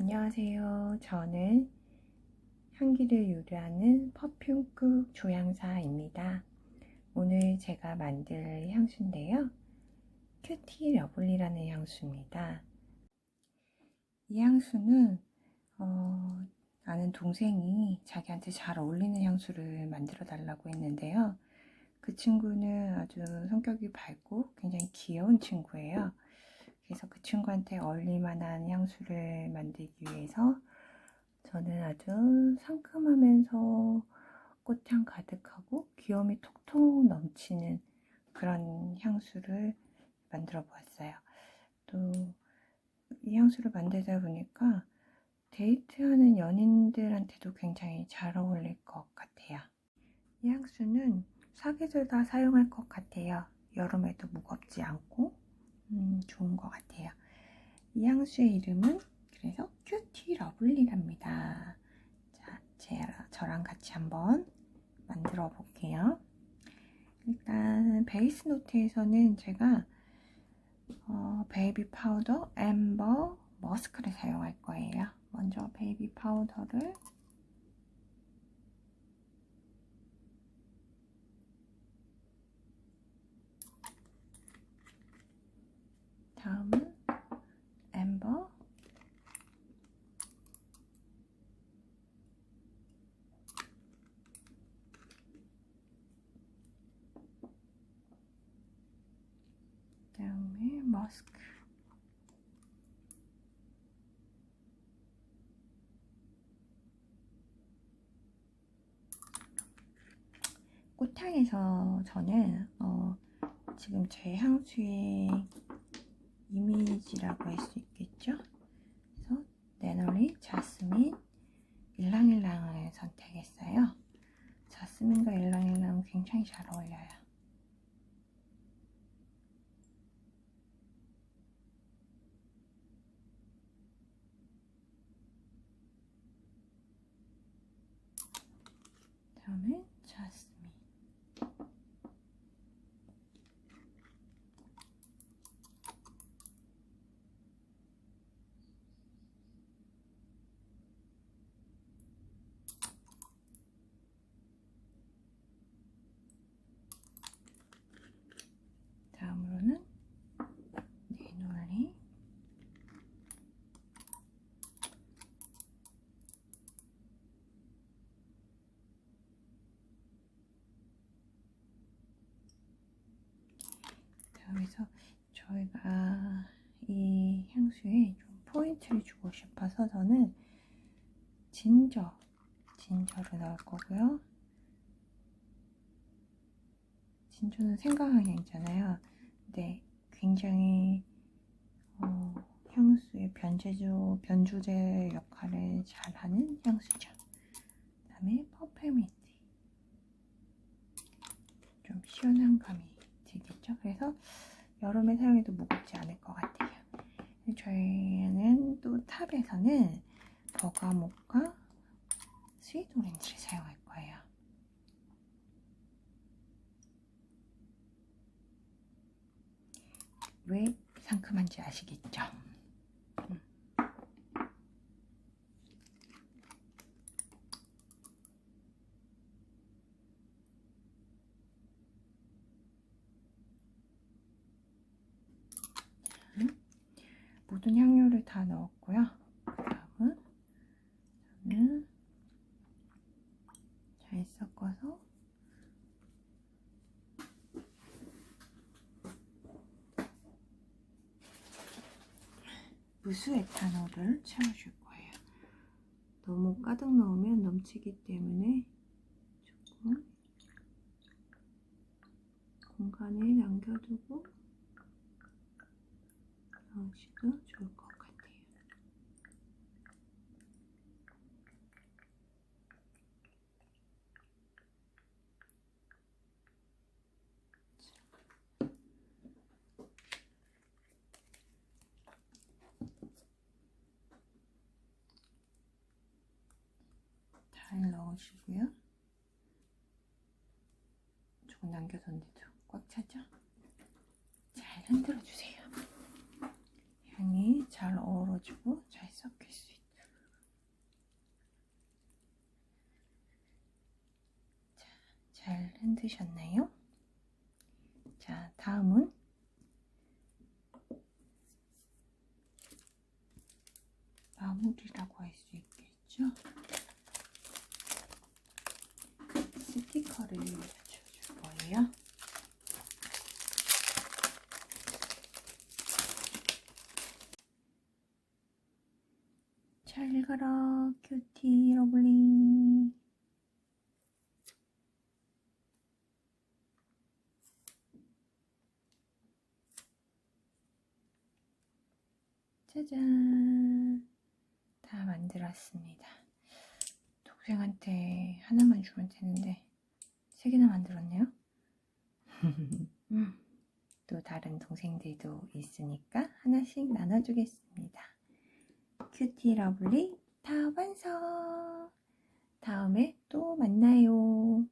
안녕하세요. 저는 향기를 유래하는 퍼퓸국 조향사입니다. 오늘 제가 만들 향수인데요. 큐티 러블리라는 향수입니다. 이 향수는 어, 아는 동생이 자기한테 잘 어울리는 향수를 만들어 달라고 했는데요. 그 친구는 아주 성격이 밝고 굉장히 귀여운 친구예요. 그래서 그 친구한테 어울릴 만한 향수를 만들기 위해서 저는 아주 상큼하면서 꽃향 가득하고 귀여움이 톡톡 넘치는 그런 향수를 만들어 보았어요. 또 이 향수를 만들다 보니까 데이트하는 연인들한테도 굉장히 잘 어울릴 것 같아요. 이 향수는 사계절 다 사용할 것 같아요. 여름에도 무겁지 않고 음, 좋은 것 같아요. 이 향수의 이름은 그래서 큐티 러블리랍니다. 자, 제, 저랑 같이 한번 만들어 볼게요. 일단 베이스 노트에서는 제가 어, 베이비 파우더, 엠버, 머스크를 사용할 거예요. 먼저 베이비 파우더를 다음은 엠버 머스크 꽃향에서 저는 어, 지금 제 향수의 이미지라고 할 수 있겠죠. 그래서 네널리, 자스민, 일랑일랑을 선택했어요. 자스민과 일랑일랑 굉장히 잘 어울려요. 다음에 자스민. 다음으로는 네놀리 그래서 저희가 이 향수에 좀 포인트를 주고 싶어서 저는 진저, 진저를 넣을 거고요. 진저는 생강향이잖아요. 근데 굉장히 어, 향수의 변제주, 변주제 역할을 잘하는 향수죠. 그 다음에 퍼플민트. 좀 시원한 감이 들겠죠. 그래서 여름에 사용해도 무겁지 않을 것 같아요. 저희는 또 탑에서는 버가목과 스윗 오렌지를 사용할 거예요. 왜 상큼한지 아시겠죠? 음. 모든 향료를 다 넣었고요. 다음은 저는 잘 섞어서 무수 에탄올을 채워줄 거예요. 너무 가득 넣으면 넘치기 때문에 조금 공간을 남겨두고 넣으셔도 좋을 것 같아요. 잘 넣으시고요. 조금 남겨뒀는데도 꽉 차죠? 잘 흔들어 주세요. 넣어주고 잘 섞일 수 있도록 자, 잘 흔드셨나요? 자, 다음은 마무리라고 할 수 있겠죠? 스티커를 붙여줄 거예요. 큐티 러블리. 짜잔. 다 만들었습니다. 동생한테 하나만 주면 되는데, 세 개나 만들었네요. 음, 또 다른 동생들도 있으니까 하나씩 나눠주겠습니다. 큐티 러블리 다 완성! 다음에 또 만나요.